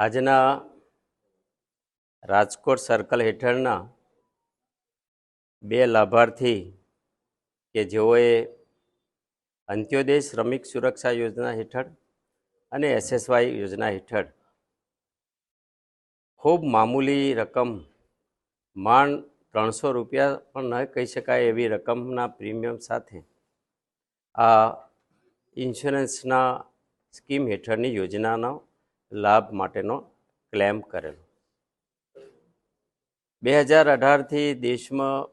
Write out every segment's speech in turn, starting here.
આજના રાજકોટ સર્કલ હેઠળના બે લાભાર્થી કે જેઓએ અંત્યોદય શ્રમિક સુરક્ષા યોજના હેઠળ અને એસએસવાય યોજના હેઠળ ખૂબ મામૂલી રકમ, માંડ ત્રણસો રૂપિયા પણ ન કહી શકાય એવી રકમના પ્રીમિયમ સાથે આ ઇન્સ્યોરન્સના સ્કીમ હેઠળની યોજનાનો લાભ માટેનો ક્લેમ કરેલો. બે હજાર અઢારથી દેશમાં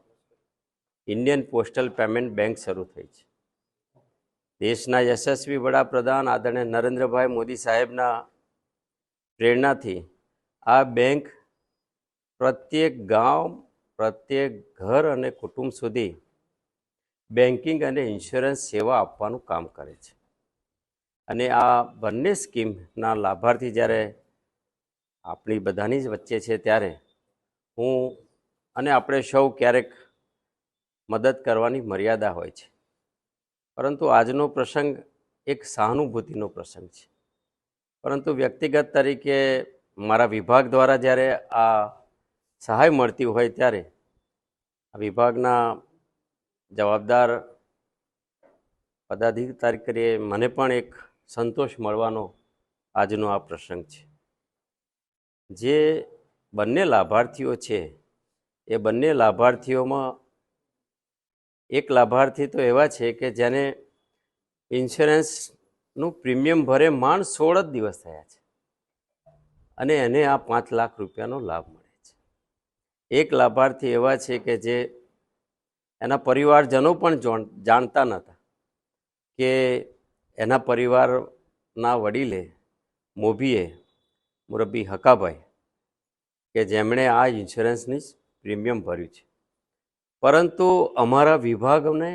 ઇન્ડિયન પોસ્ટલ પેમેન્ટ બેંક શરૂ થઈ છે. દેશના યશસ્વી વડાપ્રધાન આદરણીય નરેન્દ્રભાઈ મોદી સાહેબના પ્રેરણાથી આ બેંક પ્રત્યેક ગામ, પ્રત્યેક ઘર અને કુટુંબ સુધી બેન્કિંગ અને ઇન્સ્યોરન્સ સેવા આપવાનું કામ કરે છે. અને આ બંને સ્કીમના લાભાર્થી જ્યારે આપણી બધાની જ વચ્ચે છે ત્યારે હું અને આપણે સૌ ક્યારેક મદદ કરવાની મર્યાદા હોય છે. પરંતુ આજનો પ્રસંગ એક સહાનુભૂતિનો પ્રસંગ છે. પરંતુ વ્યક્તિગત તરીકે મારા વિભાગ દ્વારા જ્યારે આ સહાય મળતી હોય ત્યારે આ વિભાગના જવાબદાર પદાધિકારી કરીએ મને પણ એક સંતોષ મળવાનો આજનો આ પ્રસંગ છે. જે બંને લાભાર્થીઓ છે, એ બંને લાભાર્થીઓમાં એક લાભાર્થી તો એવા છે કે જેને ઇન્સ્યોરન્સનું પ્રીમિયમ ભરે માંડ સોળ જ દિવસ થયા છે અને એને આ પાંચ લાખ રૂપિયાનો લાભ મળે છે. એક લાભાર્થી એવા છે કે જે એના પરિવારજનો પણ જોણ- જાણતા નહોતા કે એના પરિવારના વડીલે મોભીએ મુરબ્બી હકાભાઈ કે જેમણે આ ઇન્સ્યોરન્સની પ્રીમિયમ ભર્યું છે. પરંતુ અમારા વિભાગને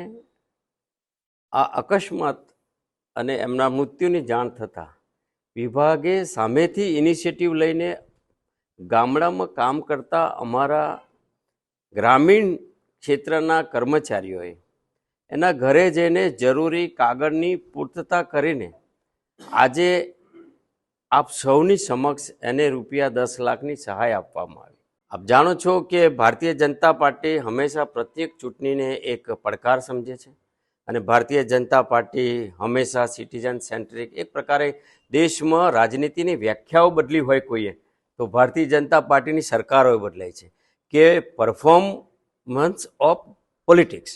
આ અકસ્માત અને એમના મૃત્યુની જાણ થતાં વિભાગે સામેથી ઇનિશિયેટિવ લઈને ગામડામાં કામ કરતા અમારા ગ્રામીણ ક્ષેત્રના કર્મચારીઓએ એના ઘરે જઈને જરૂરી કાગળની પૂર્તતા કરીને આજે આપ સૌની સમક્ષ એને રૂપિયા દસ લાખની સહાય આપવામાં આવી. આપ જાણો છો કે ભારતીય જનતા પાર્ટી હંમેશા પ્રત્યેક ચૂંટણીને એક પડકાર સમજે છે અને ભારતીય જનતા પાર્ટી હંમેશા સિટીઝન સેન્ટ્રિક, એક પ્રકારે દેશમાં રાજનીતિની વ્યાખ્યાઓ બદલી હોય કોઈએ, તો ભારતીય જનતા પાર્ટીની સરકારોએ બદલાઈ છે કે પરફોર્મન્સ ઓફ પોલિટિક્સ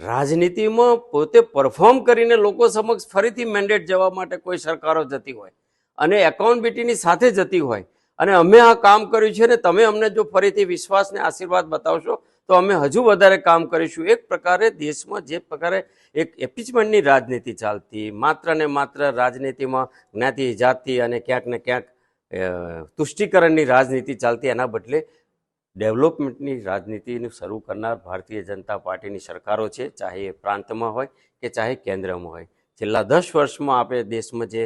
રાજનીતિમાં પોતે પરફોર્મ કરીને લોકો સમક્ષ ફરીથી મેન્ડેટ જવા માટે કોઈ સરકારો જતી હોય અને એકાઉન્ટબિલિટીની સાથે જતી હોય અને અમે આ કામ કર્યું છે ને તમે અમને જો ફરીથી વિશ્વાસને આશીર્વાદ બતાવશો, તો અમે હજુ વધારે કામ કરીશું. એક પ્રકારે દેશમાં જે પ્રકારે એક એપિચમેન્ટની રાજનીતિ ચાલતી, માત્ર ને માત્ર રાજનીતિમાં જ્ઞાતિ, જાતિ અને ક્યાંક ને ક્યાંક તુષ્ટિકરણની રાજનીતિ ચાલતી, એના બદલે ડેવલપમેન્ટની રાજનીતિનું શરૂ કરનાર ભારતીય જનતા પાર્ટીની સરકારો છે ચાહે એ પ્રાંતમાં હોય કે ચાહે કેન્દ્રમાં હોય. છેલ્લા દસ વર્ષમાં આપણે દેશમાં જે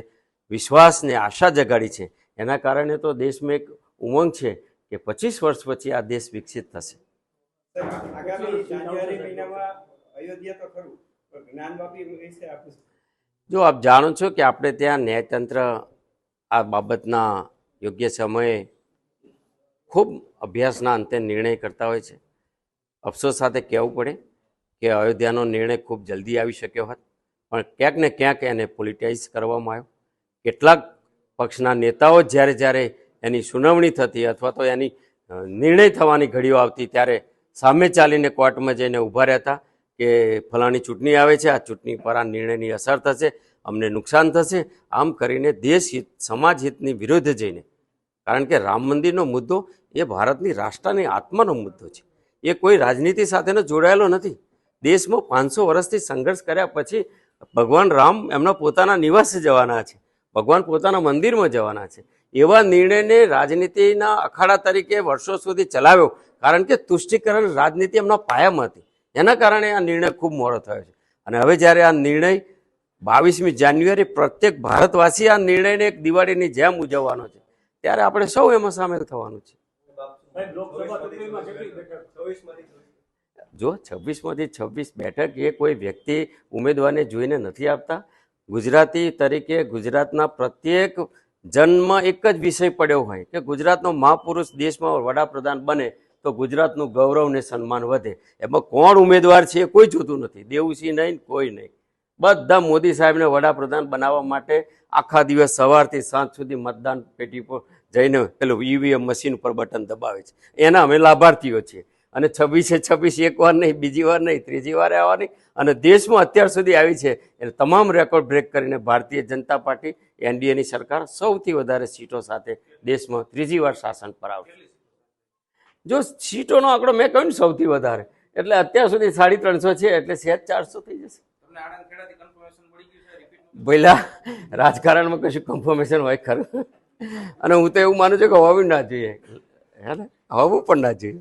વિશ્વાસને આશા જગાડી છે એના કારણે તો દેશમાં એક ઉમંગ છે કે પચીસ વર્ષ પછી આ દેશ વિકસિત થશે. જો આપ જાણો છો કે આપણે ત્યાં ન્યાયતંત્ર આ બાબતના યોગ્ય સમયે ખૂબ અભ્યાસના અંતે નિર્ણય કરતા હોય છે. અફસોસ સાથે કહેવું પડે કે અયોધ્યાનો નિર્ણય ખૂબ જલ્દી આવી શક્યો હોત, પણ ક્યાંક ને ક્યાંક એને પોલિટાઇઝ કરવામાં આવ્યો. કેટલાક પક્ષના નેતાઓ જ્યારે જ્યારે એની સુનાવણી થતી અથવા તો એની નિર્ણય થવાની ઘડીઓ આવતી ત્યારે સામે ચાલીને કોર્ટમાં જઈને ઊભા રહેતા કે ફલાણી ચૂંટણી આવે છે, આ ચૂંટણી પર આ નિર્ણયની અસર થશે, અમને નુકસાન થશે, આમ કરીને દેશ હિત સમાજ હિતની વિરુદ્ધ જઈને કારણ કે રામ મંદિરનો મુદ્દો એ ભારતની રાષ્ટ્રની આત્માનો મુદ્દો છે. એ કોઈ રાજનીતિ સાથેનો જોડાયેલો નથી. દેશમાં પાંચસો વર્ષથી સંઘર્ષ કર્યા પછી ભગવાન રામ એમના પોતાના નિવાસે જવાના છે. ભગવાન પોતાના મંદિરમાં જવાના છે. એવા નિર્ણયને રાજનીતિના અખાડા તરીકે વર્ષો સુધી ચલાવ્યો કારણ કે તુષ્ટિકરણ રાજનીતિ એમના પાયામાં હતી. એના કારણે આ નિર્ણય ખૂબ મોડો થયો છે. અને હવે જ્યારે આ નિર્ણય બાવીસમી જાન્યુઆરી પ્રત્યેક ભારતવાસી આ નિર્ણયને એક દિવાળીની જેમ ઉજવવાનો છે. ત્યારે આપણે સૌ એમાં સામેલ થવાનું છે. જો છવ્વીસમાંથી છવ્વીસ બેઠક એ કોઈ વ્યક્તિ ઉમેદવારને જોઈને નથી આપતા. ગુજરાતી તરીકે ગુજરાતના પ્રત્યેક જન્મ એક જ વિષય પડ્યો હોય કે ગુજરાતનો મહાપુરુષ દેશમાં વડાપ્રધાન બને તો ગુજરાતનું ગૌરવ ને સન્માન વધે. એમાં કોણ ઉમેદવાર છે એ કોઈ જોતું નથી. દેવુસિંહ નહીં, કોઈ નહીં. બધા મોદી સાહેબને વડાપ્રધાન બનાવવા માટે આખા દિવસ સવારથી સાંજ સુધી મતદાન પેટી પર જઈને પેલું ઈવીએમ મશીન પર બટન દબાવે છે. એના અમે લાભાર્થીઓ છીએ. અને છવ્વીસે છવ્વીસ એક વાર નહીં, બીજી વાર નહીં, ત્રીજી વારે આવવાની અને દેશમાં અત્યાર સુધી આવી છે. એટલે તમામ રેકોર્ડ બ્રેક કરીને ભારતીય જનતા પાર્ટી, એનડીએની સરકાર સૌથી વધારે સીટો સાથે દેશમાં ત્રીજી વાર શાસન પર આવશે. જો સીટોનો આંકડો મેં કહ્યું ને સૌથી વધારે, એટલે અત્યાર સુધી સાડી ત્રણસો છે, એટલે સેજ ચારસો થઈ જશે. પહેલા રાજકારણમાં કશું કન્ફર્મેશન હોય ખરું? અને હું તો એવું માનું છું કે હોવું ના જોઈએ. હે ને? હોવું પણ ના જોઈએ.